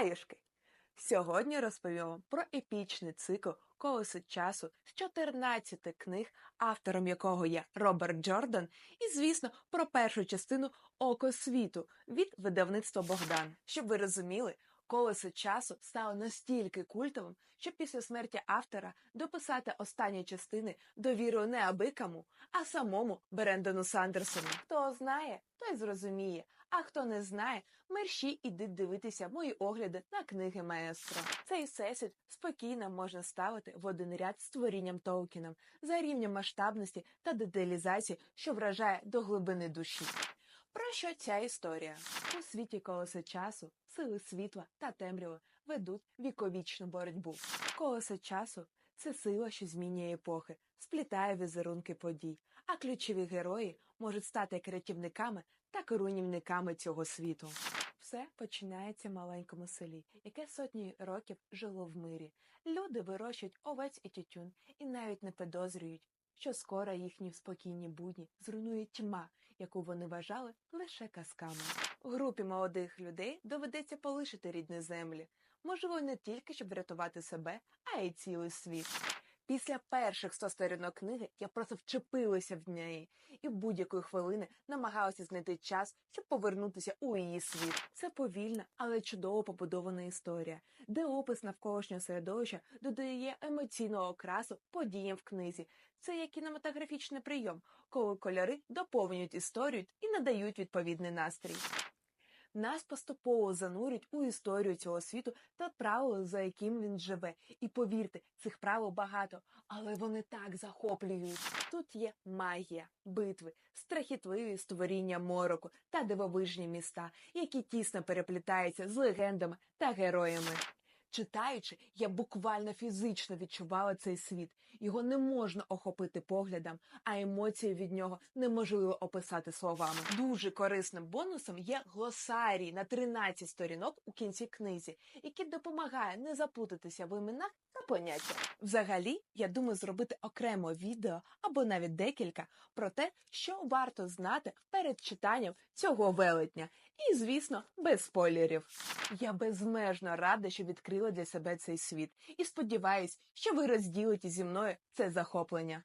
Хаюшки! Сьогодні розповім вам про епічний цикл Колесо часу з 14 книг, автором якого є Роберт Джордан, і, звісно, про першу частину Око світу від видавництва Богдан. Щоб ви розуміли, колесо часу стало настільки культовим, що після смерті автора дописати останні частини довірили не абикому, а самому Брендону Сандерсону. Хто знає, той зрозуміє. А хто не знає, мерщі ідіть дивитися мої огляди на книги маестро. Цей всесвіт спокійно можна ставити в один ряд з творінням Толкіном за рівнем масштабності та деталізації, що вражає до глибини душі. Про що ця історія? У світі колеса часу, сили світла та темряви ведуть віковічну боротьбу. Колесо часу це сила, що змінює епохи, сплітає візерунки подій, а ключові герої можуть стати як рятівниками та керівниками цього світу. Все починається в маленькому селі, яке сотні років жило в мирі. Люди вирощують овець і тютюн і навіть не підозрюють, що скоро їхні спокійні будні зруйнує тьма, яку вони вважали лише казками. Групі молодих людей доведеться полишити рідні землі, можливо, не тільки щоб врятувати себе, а й цілий світ. Після перших 100 сторінок книги я просто вчепилася в неї і будь-якої хвилини намагалася знайти час, щоб повернутися у її світ. Це повільна, але чудово побудована історія, де опис навколишнього середовища додає емоційного окрасу подіям в книзі. Це як кінематографічний прийом, коли кольори доповнюють історію і надають відповідний настрій. Нас поступово занурюють у історію цього світу та правил, за яким він живе. І повірте, цих правил багато, але вони так захоплюють. Тут є магія, битви, страхітливі створіння мороку та дивовижні міста, які тісно переплітаються з легендами та героями. Читаючи, я буквально фізично відчувала цей світ. Його не можна охопити поглядом, а емоції від нього неможливо описати словами. Дуже корисним бонусом є глосарій на 13 сторінок у кінці книзі, який допомагає не заплутатися в іменах та поняттях. Взагалі, я думаю зробити окремо відео або навіть декілька про те, що варто знати перед читанням цього велетня. І, звісно, без спойлерів. Я безмежно рада, що відкрила для себе цей світ, і сподіваюсь, що ви розділите зі мною це захоплення.